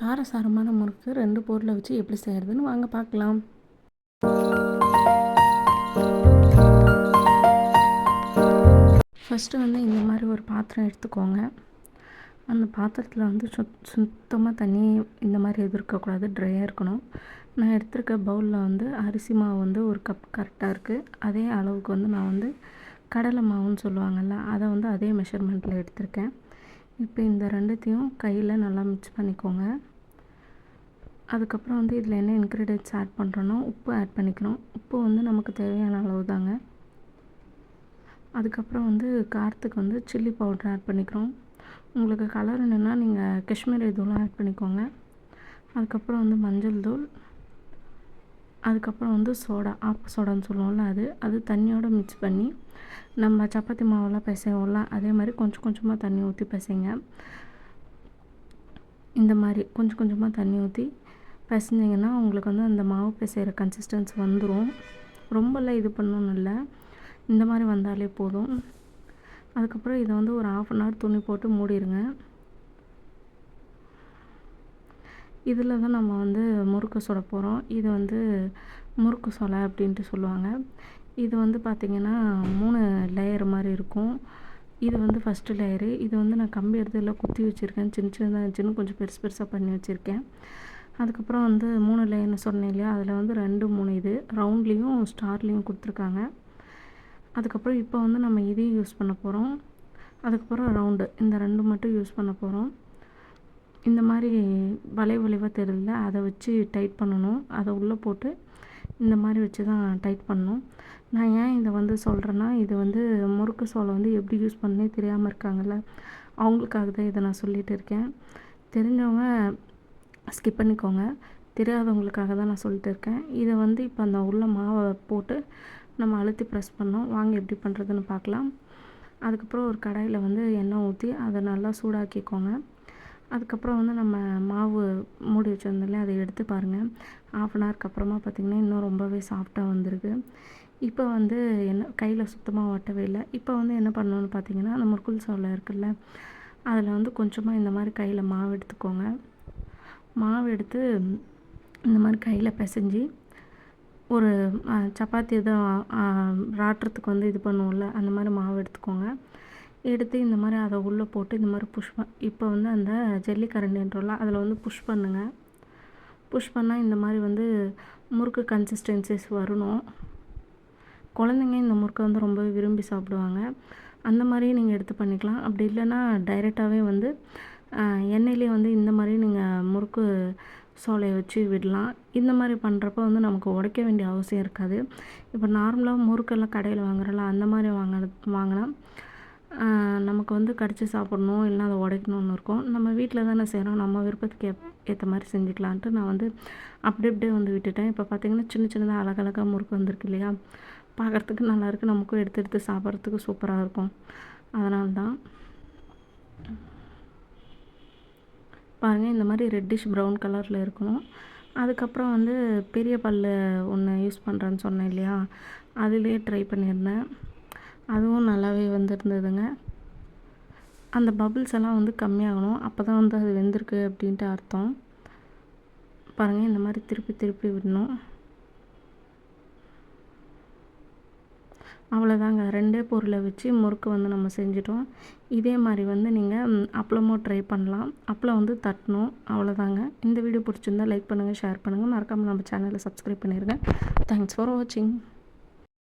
காரசாரமான முறுக்கு ரெண்டு பொருளை வச்சு எப்படி செய்கிறதுன்னு வாங்க பார்க்கலாம். ஃபஸ்ட்டு வந்து இந்த மாதிரி ஒரு பாத்திரம் எடுத்துக்கோங்க. அந்த பாத்திரத்தில் வந்து சுத் சுத்தமாக தண்ணி இந்த மாதிரி எதுவும் இருக்கக்கூடாது ட்ரையாக இருக்கணும். நான் எடுத்திருக்க பவுலில் வந்து அரிசி மாவு வந்து ஒரு கப் கரெக்டாக இருக்குது அதே அளவுக்கு வந்து நான் வந்து கடலை மாவுன்னு சொல்லுவாங்கள்ல அதை வந்து அதே மெஷர்மெண்ட்டில் எடுத்திருக்கேன். இப்போ இந்த ரெண்டுத்தையும் கையில் நல்லா மிக்ஸ் பண்ணிக்கோங்க. அதுக்கப்புறம் வந்து இதில் என்ன இன்க்ரீடியன்ட்ஸ் ஆட் பண்ணுறோன்னா உப்பு ஆட் பண்ணிக்கிறோம் உப்பு வந்து நமக்கு தேவையான அளவு தாங்க. அதுக்கப்புறம் வந்து காரத்துக்கு வந்து சில்லி பவுடர் ஆட் பண்ணிக்கிறோம். உங்களுக்கு கலர் என்னென்னா நீங்கள் காஷ்மீரி தூளும் ஆட் பண்ணிக்கோங்க. அதுக்கப்புறம் வந்து மஞ்சள் தூள். அதுக்கப்புறம் வந்து சோடா ஆப்பு சோடான்னு சொல்லுவோம்ல அது. அது தண்ணியோடு மிக்ஸ் பண்ணி நம்ம சப்பாத்தி மாவெல்லாம் பிசைவோம்ல அதே மாதிரி கொஞ்சம் கொஞ்சமாக தண்ணி ஊற்றி பிசைங்க. இந்த மாதிரி கொஞ்சம் கொஞ்சமாக தண்ணி ஊற்றி பிசைஞ்சிங்கன்னா உங்களுக்கு வந்து அந்த மாவு பிசைகிற கன்சிஸ்டன்ஸ் வந்துடும் ரொம்பலாம் இது பண்ணணும் இல்லை. இந்த மாதிரி வந்தாலே போதும். அதுக்கப்புறம் இதை வந்து ஒரு ஆஃப் அன் ஹவர் துணி போட்டு மூடிடுங்க இதில் தான் நம்ம வந்து முறுக்கு சுட போகிறோம். இது வந்து முறுக்கு சொலை அப்படின்ட்டு சொல்லுவாங்க. இது வந்து பார்த்திங்கன்னா மூணு லேயர் மாதிரி இருக்கும். இது வந்து ஃபஸ்ட்டு லேயரு இது வந்து நான் கம்பி எடுத்து குத்தி வச்சுருக்கேன். சின்ன சின்னதாக இருந்துச்சுன்னு கொஞ்சம் பெருசு பெருசாக பண்ணி வச்சுருக்கேன். அதுக்கப்புறம் வந்து மூணு லைன் சொன்னேன் இல்லையா? அதில் வந்து ரெண்டு மூணு இது. ரவுண்ட்லேயும் ஸ்டார்லேயும் கொடுத்துருக்காங்க. அதுக்கப்புறம் இப்போ வந்து நம்ம இதையும் யூஸ் பண்ண போகிறோம் அதுக்கப்புறம் ரவுண்டு இந்த ரெண்டு மட்டும் யூஸ் பண்ண போகிறோம் இந்த மாதிரி வளை வளைவாக தெரியல. அதை வச்சு டைட் பண்ணணும். அதை உள்ளே போட்டு இந்த மாதிரி வச்சு தான் டைட் பண்ணணும். நான் ஏன் இதை வந்து சொல்கிறேன்னா இது வந்து முறுக்கு சோளம் வந்து எப்படி யூஸ் பண்ணே தெரியாமல் இருக்காங்கல்ல. அவங்களுக்காக தான் இதை நான் சொல்லிகிட்டு இருக்கேன். தெரிஞ்சவங்க ஸ்கிப் பண்ணிக்கோங்க. தெரியாதவங்களுக்காக தான் நான் சொல்லிட்டு இருக்கேன். இதை வந்து இப்போ அந்த உள்ள மாவை போட்டு நம்ம அழுத்தி ப்ரெஸ் பண்ணோம். வாங்க எப்படி பண்ணுறதுன்னு பார்க்கலாம். அதுக்கப்புறம் ஒரு கடாயில் வந்து எண்ணெய் ஊற்றி அதை நல்லா சூடாக்கிக்கோங்க. அதுக்கப்புறம் வந்து நம்ம மாவு மூடி வச்சுருந்தோம்ல அதை எடுத்து பாருங்கள் ஆஃப் அன் ஹவருக்கு அப்புறமா பார்த்திங்கன்னா இன்னும் ரொம்பவே சாஃப்டாக வந்திருக்கு. இப்போ வந்து என்ன கையில் சுத்தமாக ஒட்டவே இல்லை. இப்போ வந்து என்ன பண்ணணும்னு பார்த்தீங்கன்னா அந்த முறுக்குள் சோளம் இருக்குல்ல அதில் வந்து கொஞ்சமாக இந்த மாதிரி கையில் மாவு எடுத்துக்கோங்க. மாவு எடுத்து இந்த மாதிரி கையில் பிசைஞ்சு ஒரு சப்பாத்தி எதுவும் ராட்டுறதுக்கு வந்து இது பண்ணுவோம்ல அந்த மாதிரி மாவு எடுத்துக்கோங்க. எடுத்து இந்த மாதிரி அதை உள்ளே போட்டு இந்த மாதிரி புஷ் இப்போ வந்து அந்த ஜல்லிக்கரண்டின்றோம்ல அதில் வந்து புஷ் பண்ணுங்கள் புஷ் பண்ணால் இந்த மாதிரி வந்து முறுக்கு கன்சிஸ்டன்சிஸ் வரணும். குழந்தைங்க இந்த முறுக்கை வந்து ரொம்பவே விரும்பி சாப்பிடுவாங்க. அந்த மாதிரியும் நீங்கள் எடுத்து பண்ணிக்கலாம். அப்படி இல்லைன்னா டைரெக்டாகவே வந்து எண்ணெயிலே வந்து இந்த மாதிரி நீங்கள் முறுக்கு சோலையை வச்சு விடலாம். இந்த மாதிரி பண்ணுறப்ப வந்து நமக்கு உடைக்க வேண்டிய அவசியம் இருக்காது. இப்போ நார்மலாக முறுக்கெல்லாம் கடையில் வாங்குறோம்ல அந்த மாதிரி வாங்க வாங்கினா நமக்கு வந்து கடித்து சாப்பிட்ணும் இல்லைனா அதை உடைக்கணும்னு இருக்கும். நம்ம வீட்டில் தானே செய்கிறோம் நம்ம விருப்பத்துக்கு எப் ஏற்ற மாதிரி செஞ்சுக்கலான்ட்டு நான் வந்து அப்படி அப்படியே வந்து விட்டுட்டேன். இப்போ பார்த்திங்கன்னா சின்ன சின்னதாக அழகழகாக முறுக்கு வந்திருக்கு இல்லையா? பார்க்குறதுக்கு நல்லாயிருக்கு நமக்கும் எடுத்து எடுத்து சாப்பிட்றதுக்கு சூப்பராக இருக்கும். அதனால தான். பாருங்கள் இந்த மாதிரி ரெட்டிஷ் ப்ரௌன் கலரில் இருக்கணும். அதுக்கப்புறம் வந்து பெரிய பல் ஒன்று யூஸ் பண்ணுறேன்னு சொன்னேன் இல்லையா? அதிலே ட்ரை பண்ணியிருந்தேன். அதுவும் நல்லாவே வந்துருந்ததுங்க. அந்த பபுள்ஸ் எல்லாம் வந்து கம்மியாகணும். அப்போ தான் வந்து அது வெந்திருக்கு அப்படின்ட்டு அர்த்தம். பாருங்கள் இந்த மாதிரி திருப்பி திருப்பி விடணும். அவ்வளோதாங்க ரெண்டே பொருளை வச்சு முறுக்கு வந்து நம்ம செஞ்சிட்டோம். இதே மாதிரி வந்து நீங்கள் அப்பளமும் ட்ரை பண்ணலாம். அப்பளம் வந்து தட்டணும். அவ்வளோதாங்க இந்த வீடியோ பிடிச்சிருந்தா லைக் பண்ணுங்கள் ஷேர் பண்ணுங்கள் மறக்காமல் நம்ம சேனலை சப்ஸ்கிரைப் பண்ணிடுங்க தேங்க்ஸ் ஃபார் வாட்சிங்